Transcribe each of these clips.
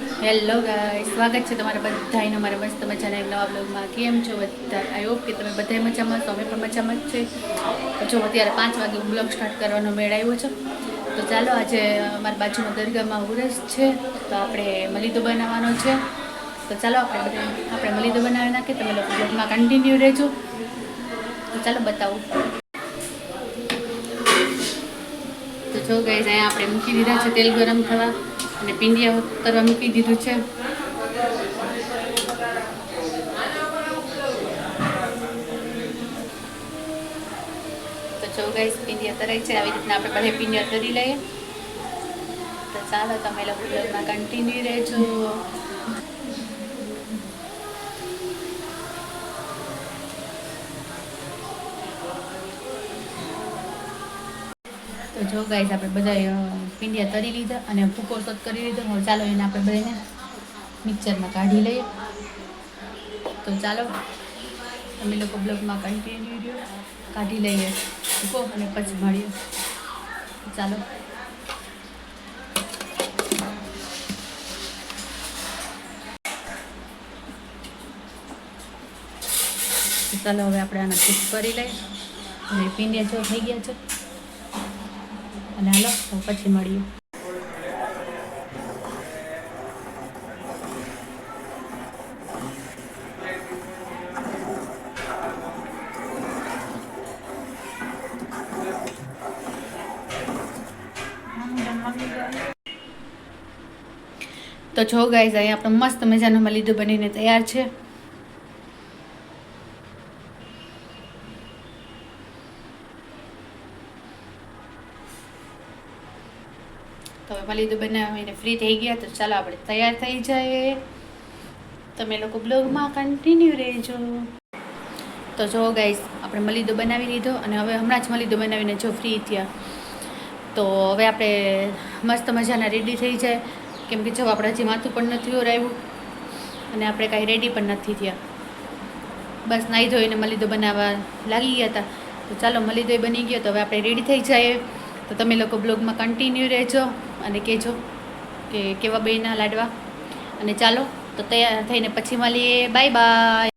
Hello ગાય સ્વાગત છે તમારા બધાને મારા મસ્ત મજાના એક નવા બ્લોગમાં કેમ છો બધા? આઈ હોપ કે તમે બધા મજામાં છો. અમે પણ મજામાં જ છે. જો, અત્યારે પાંચ વાગે હું બ્લોગ સ્ટાર્ટ કરવાનો મેળ આવ્યો છે. તો ચાલો, આજે અમારા બાજુમાં દરગાહમાં ઉરસ છે. તો આપણે મલીદો બનાવવાનો છે. તો ચાલો, આપણે બધા આપણે મલીદો બનાવી નાખીએ. તમે લોકો બ્લોગમાં કન્ટિન્યુ રહેજો. તો ચાલો, બતાવું. તો જો ગઈ અહીંયા આપણે મૂકી દીધા છે તેલ ગરમ થવા. અને પિંડિયા તરવા મૂકી દીધું છે. તો જો ગઈ પિંડિયા છે. આવી રીતના આપણે બધા પિંડિયા તરી લઈએ. તો ચાલો, તમે લોકો બ્લોગમાં કન્ટિન્યુ રહેજો. તો ગાઈસ આપણે બધા પિંડિયા તરી લીધા અને ભૂકો સત કરી લીધો. હવે ચાલો એને આપણે બધાને મિક્સરમાં કાઢી લઈએ. તો ચાલો, અમે લોકો બ્લોગમાં કન્ટિન્યુ રહ્યો. કાઢી લઈએ ભૂકો અને પછી મળીએ. ચાલો. ચાલો હવે આપણે આને ફિક્સ કરી લઈએ. અને પિંડિયા જો થઈ ગયા છે. અને હાલો, તો પછી મળીએ. તો જો ગાઈઝ અહીંયા આપણે મસ્ત મજાનું મલીદું બનીને તૈયાર છે. તો હવે તો બનાવીને ફ્રી થઈ ગયા તો ચાલો આપણે તૈયાર થઈ જાય તમે લોકો બ્લોગમાં કન્ટિન્યુ રહેજો. તો જો ગાઈઝ આપણે મલીદો બનાવી લીધો અને હવે હમણાં જ મલીદો બનાવીને જો ફ્રી થયા. તો હવે આપણે મસ્ત મજાના રેડી થઈ જાય. કેમ કે જો આપણે હજી માથું પણ નથી ઓરાયું અને આપણે કાંઈ રેડી પણ નથી થયા. બસ નાહી ધોઈને મલીદો બનાવવા લાગી ગયા હતા. તો ચાલો મલીદો બની ગયો તો હવે આપણે રેડી થઈ જઈએ. તો તમે લોકો બ્લોગમાં કન્ટિન્યુ રહેજો. અને કહેજો કે કેવા બેના લાડવા. અને ચાલો, તો તૈયાર થઈને પછી મળીએ. Bye bye.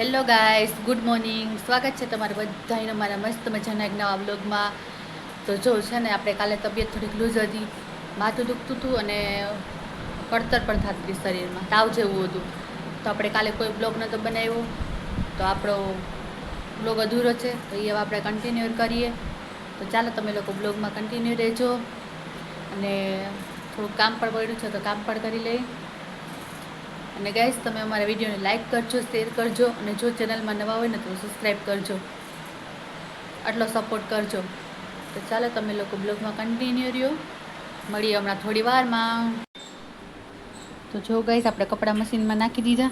Hello guys good morning સ્વાગત છે તમારા બધાને મારા મસ્ત મજાના એક નવા બ્લોગમાં તો જો, છે ને, આપણે કાલે તબિયત થોડીક લૂઝ હતી. માથું દુખતું હતું અને કડતર પણ થતી હતી શરીરમાં. તાવ જેવું હતું. તો આપણે કાલે કોઈ બ્લોગ નહોતો બનાવ્યો. તો આપણો બ્લોગ અધૂરો છે. તો એ આપણે કન્ટિન્યુ કરીએ. તો ચાલો, તમે લોકો બ્લોગમાં કન્ટિન્યુ રહેજો. અને થોડુંક કામ પણ પડ્યું છે, તો કામ પણ કરી લઈએ. અને ગાઈસ તમે અમારા વિડીયોને લાઇક કરજો શેર કરજો અને જો ચેનલમાં નવા હોય ને તો સબસ્ક્રાઈબ કરજો. આટલો સપોર્ટ કરજો. તો ચાલો તમે લોકો બ્લોગમાં કન્ટિન્યુ રહ્યો. મળીએ હમણાં થોડી વારમાં. તો જો ગાઈઝ આપણે કપડાં મશીનમાં નાખી દીધા.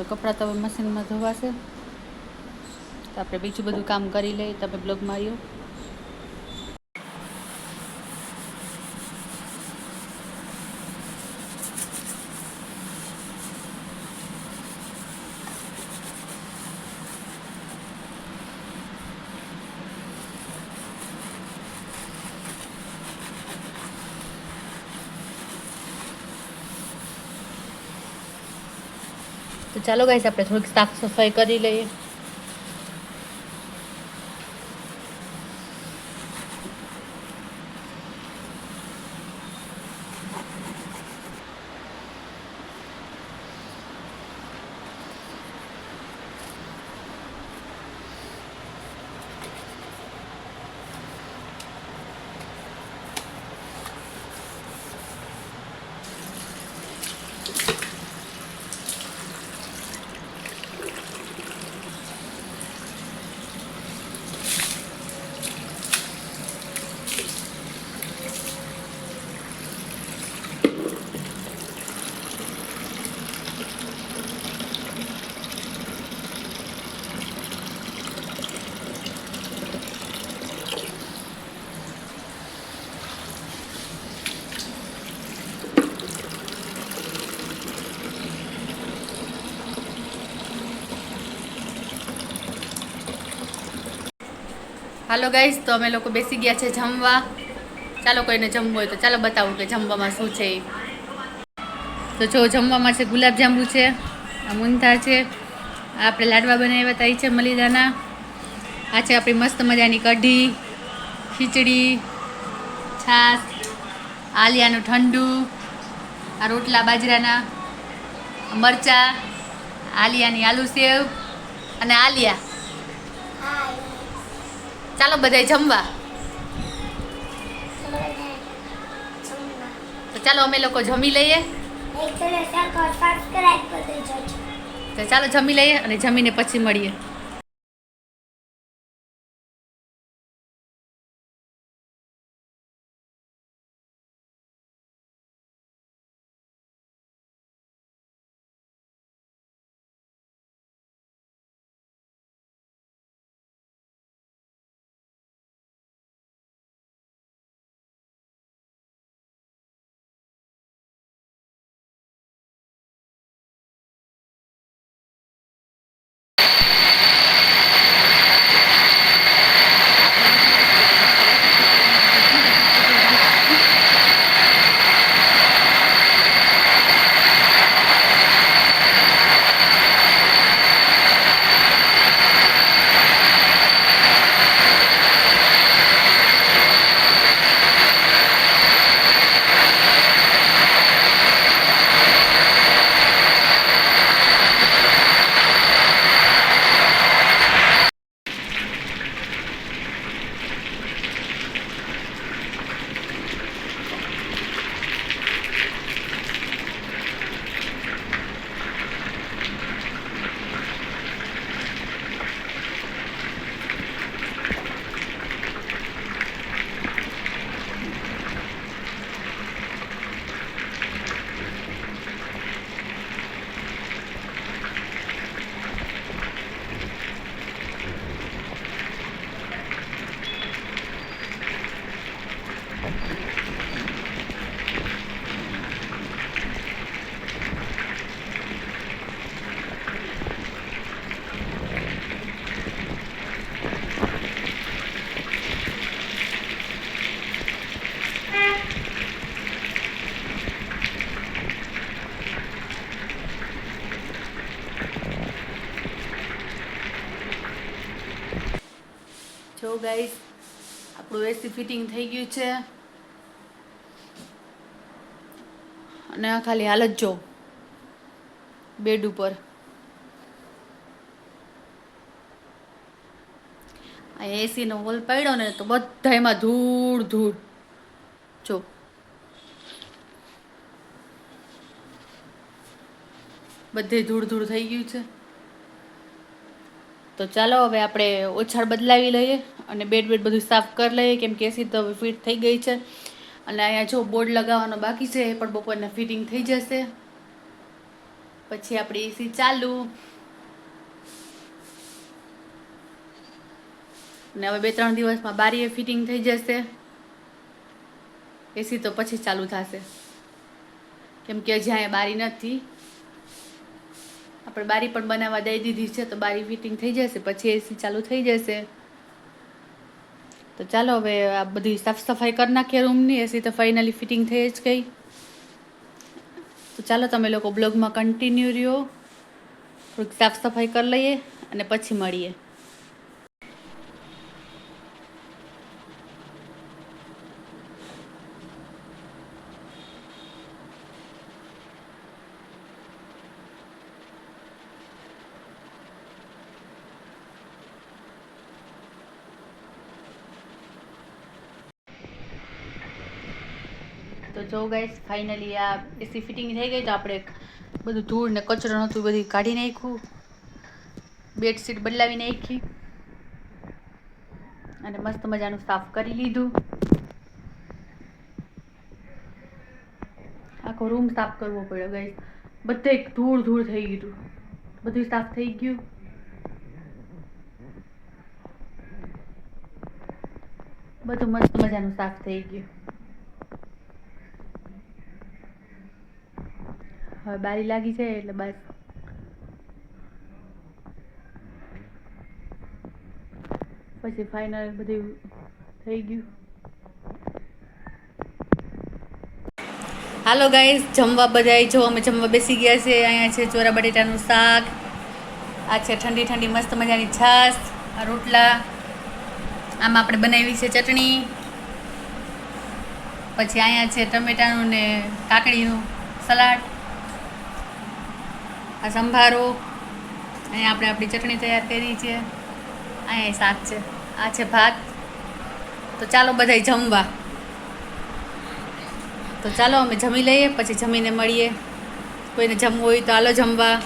તો કપડાં તો મશીનમાં ધોવાશે. તો આપણે બીજું બધું કામ કરી લઈએ. તમે બ્લોગ માર્યો ચાલો ગાઈસ આપણે થોડીક સાફ સફાઈ કરી લઈએ. હાલો ગાઈઝ તો અમે લોકો બેસી ગયા છે જમવા. ચાલો કોઈને જમવું હોય તો ચાલો બતાવું કે જમવામાં શું છે. એ. તો જો જમવામાં છે ગુલાબજાંબુ છે, આ મુંથા છે આપણે લાડવા બનાવ્યા હતા એ છે મલિદાના. આ છે આપણી મસ્ત મજાની કઢી, ખીચડી, છાશ, આલિયાનું ઠંડુ, આ રોટલા બાજરાના મરચા, આલિયાની આલુ સેવ અને આલિયા. ચાલો બધાય જમવા. તો ચાલો અમે લોકો જમી લઈએ. તો ચાલો જમી લઈએ અને જમીને પછી મળીએ. ગાઈસ આપણું એસી ફિટિંગ થઈ ગયું છે. અને આ ખાલી હાલત જો બેડ ઉપર. આ એસીનો વોલ પડ્યો ને તો બધા એમાં ધૂળ ધૂળ. જો. બધે ધૂળ ધૂળ થઈ ગયું છે. તો ચાલો હવે આપણે ઓછાળ બદલાવી લઈએ અને બેડ બેડ બધું સાફ કરી લઈએ. કેમ કે એસી તો ફિટ થઈ ગઈ છે. અને અહીંયા જો બોર્ડ લગાવવાનો બાકી છે, એ પણ બપોરના ફિટિંગ થઈ જશે. પછી આપણી એસી ચાલુ. અને હવે બે ત્રણ દિવસમાં બારીએ ફિટિંગ થઈ જશે. એસી તો પછી ચાલુ થશે. કેમ કે હજી અહીંયા બારી નથી. આપણે બારી પણ બનાવવા દઈ દીધી છે, તો બારી ફિટિંગ થઈ જશે, પછી એસી ચાલુ થઈ જશે. તો ચાલો હવે આ બધી સાફ સફાઈ કરી નાખીએ રૂમની એસી તો ફાઇનલી ફિટિંગ થઈ જ ગઈ. તો ચાલો તમે લોકો બ્લોગમાં કન્ટિન્યુ રહ્યો. થોડીક સાફ સફાઈ કરી લઈએ અને પછી મળીએ. તો જો ગાઈસ ફાઇનલી આ એસી ફિટિંગ થઈ ગઈ તો આપણે બધું ધૂળ ને કચરો નહોતું બધું કાઢી નાખ્યું. બેડશીટ બદલાવી નાખી. અને મસ્ત મજાનું સાફ કરી લીધું. આખો રૂમ સાફ કરવો પડ્યો ગાઈસ બધે ધૂળ ધૂળ થઈ ગયું બધું સાફ થઈ ગયું. બધું મસ્ત મજાનું સાફ થઈ ગયું. હવે બારી લાગી છે એટલે બસ. પછી ફાઇનલ બધું થઈ ગયું. હાલો ગાઈઝ, જમવા બધાય જો અમે જમવા બેસી ગયા છે અહીંયા છે ચોરા બટેટાનું શાક. આ છે ઠંડી ઠંડી મસ્ત મજાની છાશ. આ રોટલા. આમાં આપણે બનાવી છે ચટણી. પછી અહીંયા છે ટમેટાનું ને કાકડીનું સલાડ. આ સંભારો. અહીંયા આપણે આપણી ચટણી તૈયાર કરી છે. અહીંયા શાક છે. આ છે ભાત. તો ચાલો બધાય જમવા. તો ચાલો અમે જમી લઈએ, પછી જમીને મળીએ. કોઈને જમવું હોય તો હાલો જમવા.